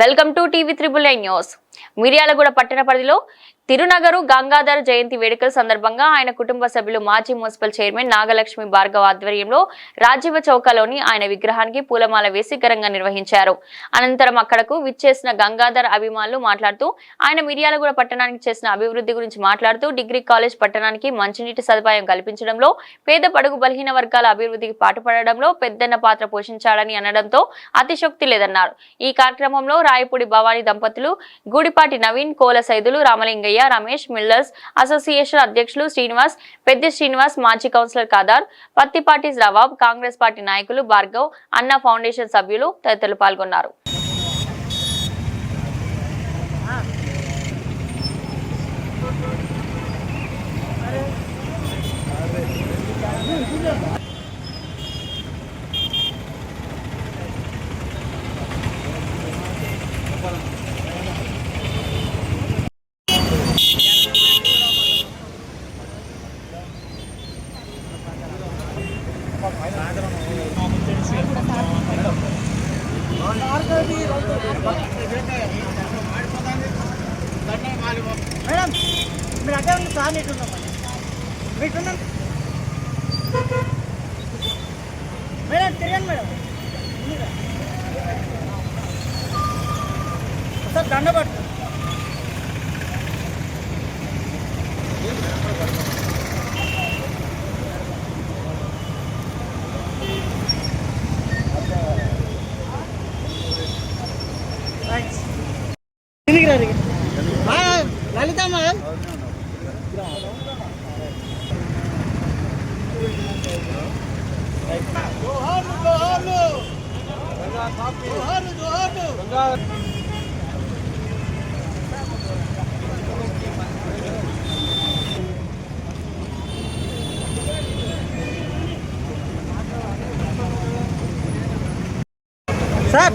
Welcome to TV triple news. Miryalaguda పట్టణ పరిధిలో తిరునగరు గంగాధర జయంతి వేడుకల సందర్భంగా ఆయన కుటుంబ సభ్యులు మాజీ మున్సిపల్ చైర్మన్ నాగలక్ష్మి భార్గవ్ ఆధ్వర్యంలో రాజీవ చౌకలోని ఆయన విగ్రహానికి పూలమాల వేసి ఘనంగా నిర్వహించారు. అనంతరం అక్కడకు విచ్చేసిన గంగాధర్ అభిమానులు మాట్లాడుతూ ఆయన మిర్యాలగూడ పట్టణానికి చేసిన అభివృద్ధి గురించి మాట్లాడుతూ డిగ్రీ కాలేజ్ పట్టణానికి మంచినీటి సదుపాయం కల్పించడంలో పేద పడుగు బలహీన వర్గాల అభివృద్ధికి పాటుపడడంలో పెద్దన్న పాత్ర పోషించాలని అనడంతో అతిశక్తి లేదన్నారు. ఈ కార్యక్రమంలో రాయపూడి భవానీ దంపతులు గుడి గూడిపాటి నవీన్ కోల సైదులు రామలింగయ్య రమేష్ మిల్లర్స్ అసోసియేషన్ అధ్యక్షులు శ్రీనివాస్ పెద్ద శ్రీనివాస్ మాజీ కౌన్సిలర్ కాదార్ పత్తిపాటి రవాబ్ కాంగ్రెస్ పార్టీ నాయకులు భార్గవ్ అన్న ఫౌండేషన్ సభ్యులు తదితరులు పాల్గొన్నారు. మేడం మీరు అక్కడ ఉంది సార్ నీకు ఉన్నాం మీకు ఉన్నాం మేడం తిరగండి మేడం ఉన్నిరా. ఒకసారి దండ పట్టు దిగిరా దిగి లలితమ్మ సార్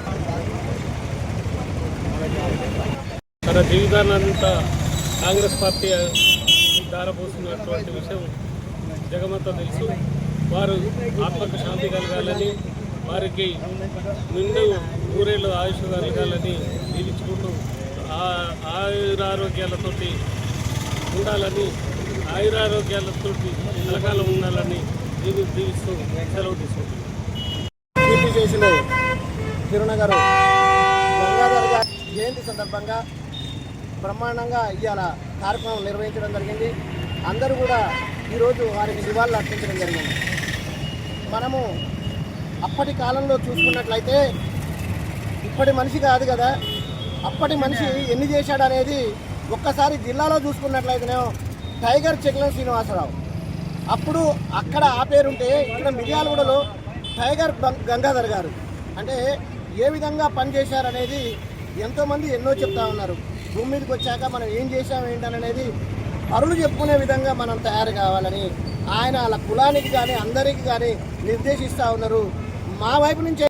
తన జీవితాన్నంతా కాంగ్రెస్ పార్టీ దారపోసినటువంటి విషయం జగమంతా తెలుసు. వారు ఆత్మకు శాంతి కలగాలని వారికి నిండు ఊరేళ్ళు ఆయుష్ కలగాలని దీవించుకుంటూ ఆయురారోగ్యాలతో ఆయురారోగ్యాలతోటి ఉండాలని ఆయురారోగ్యాలతోటి కలకాలం ఉండాలని దీన్ని దీవిస్తూ సెలవు తీసుకుంటున్నాను చేసిన తిరునగరు గారు జయంతి సందర్భంగా బ్రహ్మాండంగా ఇవాళ కార్యక్రమం నిర్వహించడం జరిగింది. అందరూ కూడా ఈరోజు వారికి నివాళులు అర్పించడం జరిగింది. మనము అప్పటి కాలంలో చూసుకున్నట్లయితే ఇప్పటి మనిషి కాదు కదా. అప్పటి మనిషి ఎన్ని చేశాడు అనేది ఒక్కసారి జిల్లాలో చూసుకున్నట్లయితేనే టైగర్ చెక్లం శ్రీనివాసరావు. అప్పుడు అక్కడ ఆ పేరుంటే ఇక్కడ మిర్యాలగూడలో టైగర్ గంగాధర్ గారు. అంటే ఏ విధంగా పనిచేశారనేది ఎంతోమంది ఎన్నో చెప్తా ఉన్నారు. భూమి మీదకి వచ్చాక మనం ఏం చేశాం ఏంటనేది అరులు చెప్పుకునే విధంగా మనం తయారు కావాలని ఆయన వాళ్ళ కులానికి కానీ అందరికీ కానీ నిర్దేశిస్తూ ఉన్నారు. మా వైపు నుంచి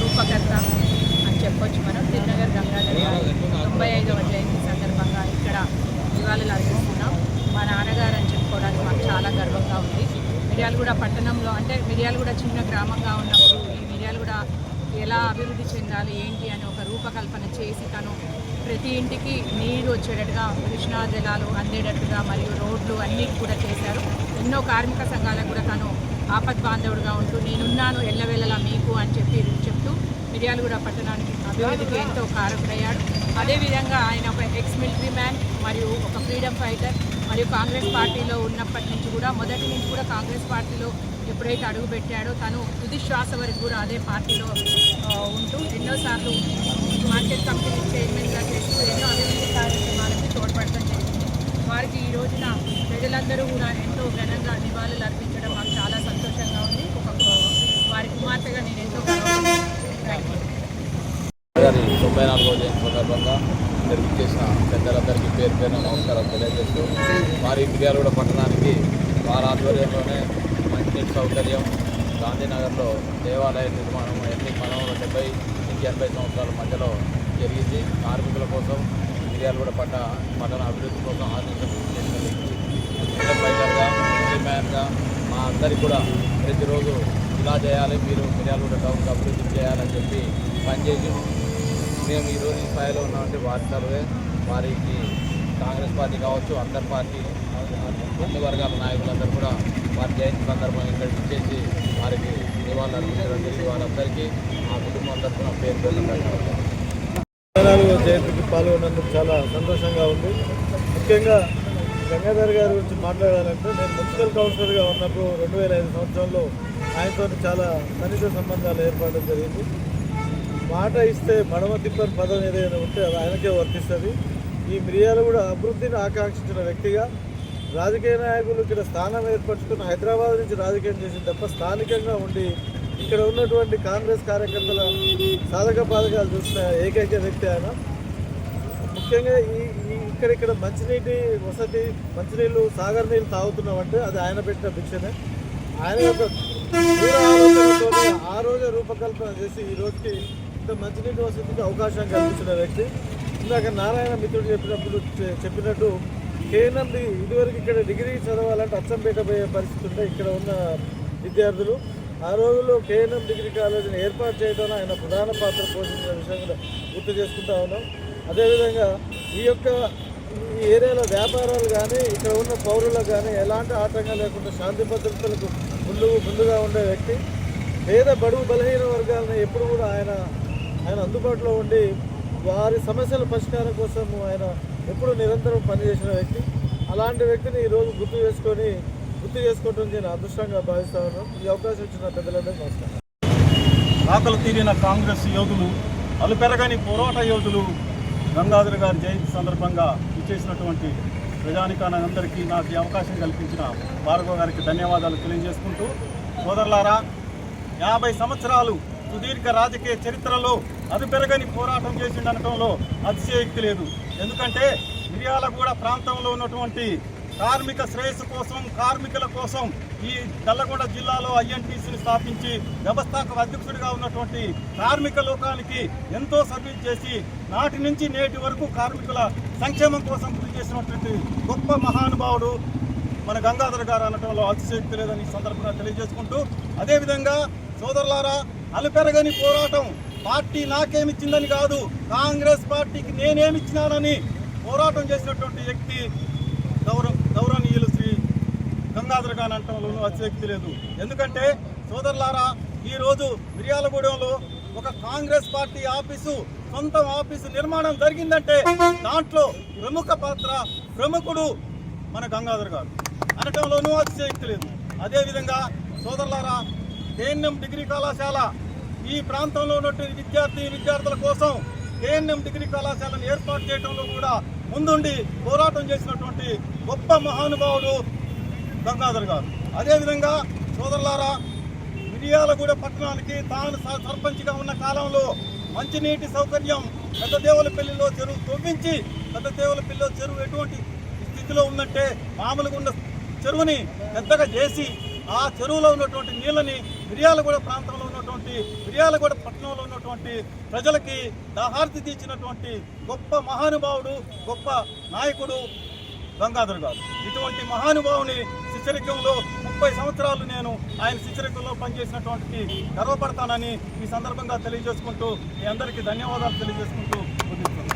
రూపకర్త అని చెప్పొచ్చు మనం తిరునగర్ గంగాధర్ గారి తొంభై ఐదవ జయంతి సందర్భంగా ఇక్కడ నివాళులు అర్పిస్తున్నాం మా నాన్నగారు అని చెప్పుకోవడానికి మాకు చాలా గర్వంగా ఉంది మిర్యాలగూడ పట్టణంలో అంటే మిర్యాలగూడ చిన్న గ్రామంగా ఉన్నప్పుడు ఈ మిర్యాలగూడ ఎలా అభివృద్ధి చెందాలి ఏంటి అని ఒక రూపకల్పన చేసి తను ప్రతి ఇంటికి నీరు వచ్చేటట్టుగా కృష్ణా జలాలు అందేటట్టుగా మరియు రోడ్లు అన్నీ కూడా చేశారు. ఎన్నో కార్మిక సంఘాలకు కూడా తను ఆపద్ బాంధవుడుగా ఉంటూ నేనున్నాను ఎల్లవేళలా మీకు అని చెప్పి చెప్తూ మిర్యాలగూడ పట్టణానికి అభివృద్ధికి ఎంతో కారకుడయ్యాడు. అదేవిధంగా ఆయన ఒక ఎక్స్ మిలిటరీ మ్యాన్ మరియు ఒక ఫ్రీడమ్ ఫైటర్ మరియు కాంగ్రెస్ పార్టీలో ఉన్నప్పటి నుంచి కూడా మొదటి నుంచి కూడా కాంగ్రెస్ పార్టీలో ఎప్పుడైతే అడుగు పెట్టాడో తను తుది శ్వాస వరకు కూడా అదే పార్టీలో ఉంటూ ఎన్నోసార్లు మార్కెట్ కంపెనీ చైర్మన్గా చేస్తూ ఎన్నో అభివృద్ధి కార్యక్రమాలకు తోడ్పడటం జరిగింది. వారికి ఈ రోజున ప్రజలందరూ కూడా ఎంతో ఘనంగా నివాళులు అర్పించడం మాకు చాలా సంతోషంగా ఉంది. ఒక వారి కుమార్తెగా నేను ఎంతో తొంభై నాలుగో జయంతి సందర్భంగా ఇక్కడికి ఇచ్చేసిన పెద్దలందరికీ పేరు పేరున నమస్కారం తెలియజేస్తూ వారి మిర్యాలగూడ పట్టణానికి వారి ఆధ్వర్యంలోనే మంచినీటి సౌకర్యం. గాంధీనగర్లో దేవాలయ నిర్మాణం అన్ని మనం డెబ్బై నుంచి ఎనభై సంవత్సరాల మధ్యలో జరిగింది. కార్మికుల కోసం మిర్యాలగూడ పట్ట పట్టణ అభివృద్ధి కోసం ఆదేశం మా అందరికి కూడా ప్రతిరోజు ఇలా చేయాలి మీరు మిర్యాలగూడ టౌన్కి అభివృద్ధి చేయాలని చెప్పి పనిచేసి మేము ఈరోజు ఈ స్థాయిలో ఉన్నామంటే వారి సర్వే వారికి కాంగ్రెస్ పార్టీ కావచ్చు అందరి పార్టీ అన్ని వర్గాల నాయకులందరూ కూడా వారి జయంతి సందర్భంగా ఇక్కడ ఇచ్చేసి వారికి నివాళులు అర్పించడం జరిగింది. వాళ్ళందరికీ మా కుటుంబం తరఫున పేరు పేరు జయంతికి పాల్గొన్నందుకు చాలా సంతోషంగా ఉంది. ముఖ్యంగా గంగాధర్ గారి గురించి మాట్లాడాలంటే నేను మున్సిపల్ కౌన్సిలర్గా ఉన్నప్పుడు రెండు వేల ఐదు సంవత్సరంలో ఆయనతో చాలా సన్నిహిత సంబంధాలు ఏర్పడడం జరిగింది. మాట ఇస్తే మడమ తిప్పని పదం ఏదైనా ఉంటే అది ఆయనకే వర్తిస్తుంది. ఈ మిరియాలు కూడా అభివృద్ధిని ఆకాంక్షించిన వ్యక్తిగా రాజకీయ నాయకులు ఇక్కడ స్థానం ఏర్పరచుకున్న హైదరాబాద్ నుంచి రాజకీయం చేసిన తప్ప స్థానికంగా ఉండి ఇక్కడ ఉన్నటువంటి కాంగ్రెస్ కార్యకర్తల సాధక బాధకాలు చూసిన ఏకైక వ్యక్తి ఆయన. ముఖ్యంగా ఈ ఇక్కడ ఇక్కడ మంచినీటి వసతి మంచినీళ్ళు సాగర్ నీళ్ళు తాగుతున్నామంటే అది ఆయన పెట్టిన భిక్షనే. ఆయన యొక్క ఆ రోజు రూపకల్పన చేసి ఈ రోజుకి ఇంత మంచినీటి వసతికి అవకాశం కల్పించిన వ్యక్తి. ఇందాక నారాయణ మిత్రుడు చెప్పినప్పుడు చెప్పినట్టు కేనంది ఇదివరకు ఇక్కడ డిగ్రీ చదవాలంటే అచ్చంపేట పోయే పరిస్థితి ఉంటే ఇక్కడ ఉన్న విద్యార్థులు ఆ రోజుల్లో కేఎన్ఎం డిగ్రీ కాలేజీని ఏర్పాటు చేయడంలో ఆయన ప్రధాన పాత్ర పోషించిన విషయం కూడా గుర్తు చేసుకుంటా ఉన్నాం. అదేవిధంగా ఈ యొక్క ఈ ఏరియాలో వ్యాపారాలు కానీ ఇక్కడ ఉన్న పౌరులకు కానీ ఎలాంటి ఆటంకం లేకుండా శాంతి భద్రతలకు ముందు ముందుగా ఉండే వ్యక్తి. పేద బడుగు బలహీన వర్గాలను ఎప్పుడు కూడా ఆయన ఆయన అందుబాటులో ఉండి వారి సమస్యల పరిష్కారం కోసం ఆయన ఎప్పుడు నిరంతరం పనిచేసిన వ్యక్తి. అలాంటి వ్యక్తిని ఈరోజు గుర్తు చేసుకొని గుర్తు చేసుకోవడం నేను అదృష్టంగా భావిస్తా ఉన్నాను. ఈ అవకాశం ఇచ్చిన పెద్దలందరికీ నమస్కారం. ఆకలి తీరిన కాంగ్రెస్ యోధులు అలుపెరగని పోరాట యోధులు గంగాధర్ గారి జయంతి సందర్భంగా ఇచ్చేసినటువంటి ప్రజానికానందరికీ నాకు ఈ అవకాశం కల్పించిన భార్గవ గారికి ధన్యవాదాలు తెలియజేసుకుంటూ సోదరులారా యాభై సంవత్సరాలు సుదీర్ఘ రాజకీయ చరిత్రలో అదుపెరగని పోరాటం చేసిండనటంలో అతిశయోక్తి లేదు. ఎందుకంటే మిర్యాలగూడ ప్రాంతంలో ఉన్నటువంటి కార్మిక శ్రేయస్సు కోసం కార్మికుల కోసం ఈ నల్లగొండ జిల్లాలో ఐఎన్టీసీని స్థాపించి వ్యవస్థాపక అధ్యక్షుడిగా ఉన్నటువంటి కార్మిక లోకానికి ఎంతో సర్వీస్ చేసి నాటి నుంచి నేటి వరకు కార్మికుల సంక్షేమం కోసం కృషి చేసినటువంటి గొప్ప మహానుభావుడు మన గంగాధర్ గారు అనటంలో అతిశక్తి లేదని ఈ సందర్భంగా తెలియజేసుకుంటూ అదేవిధంగా సోదరులారా అలుపెరగని పోరాటం పార్టీ నాకేమిచ్చిందని కాదు. కాంగ్రెస్ పార్టీకి నేనేమిచ్చినానని పోరాటం చేసినటువంటి వ్యక్తి గౌరవ గౌరవనీయులు శ్రీ గంగాధర్ గారు అంటంలోనూ అతిశక్తి లేదు. ఎందుకంటే సోదరులారా ఈరోజు మిర్యాలగూడెంలో ఒక కాంగ్రెస్ పార్టీ ఆఫీసు సొంత ఆఫీసు నిర్మాణం జరిగిందంటే దాంట్లో ప్రముఖ పాత్ర ప్రముఖుడు మన గంగాధర్ గారు. అనటంలోనూ అతిశయక్తి లేదు. అదేవిధంగా సోదరులారా కేఎన్ఎం డిగ్రీ కళాశాల ఈ ప్రాంతంలో ఉన్నటువంటి విద్యార్థి విద్యార్థుల కోసం కేఎన్ఎం డిగ్రీ కళాశాలను ఏర్పాటు చేయడంలో కూడా ముందుండి పోరాటం చేసినటువంటి గొప్ప మహానుభావుడు గంగాధర్ గారు. అదేవిధంగా సోదరులారా మిరియాలగూడ పట్టణానికి తాను సర్పంచ్గా ఉన్న కాలంలో మంచినీటి సౌకర్యం పెద్ద దేవులపల్లిలో చెరువు తవ్వించి పెద్ద దేవులపల్లిలో చెరువు ఎటువంటి స్థితిలో ఉందంటే మామూలుగా ఉన్న చెరువుని పెద్దగా చేసి ఆ చెరువులో ఉన్నటువంటి నీళ్ళని మిరియాలగూడ ప్రాంతంలో ఉన్నటువంటి మిర్యాలగూడ పట్టణంలో ఉన్నటువంటి ప్రజలకి దాహార్తి తీర్చినటువంటి గొప్ప మహానుభావుడు గొప్ప నాయకుడు గంగాధర్ గారు. ఇటువంటి మహానుభావుని శిశరికంలో ముప్పై సంవత్సరాలు నేను ఆయన శిశరికంలో పనిచేసినటువంటి గర్వపడతానని ఈ సందర్భంగా తెలియజేసుకుంటూ మీ అందరికీ ధన్యవాదాలు తెలియజేసుకుంటూ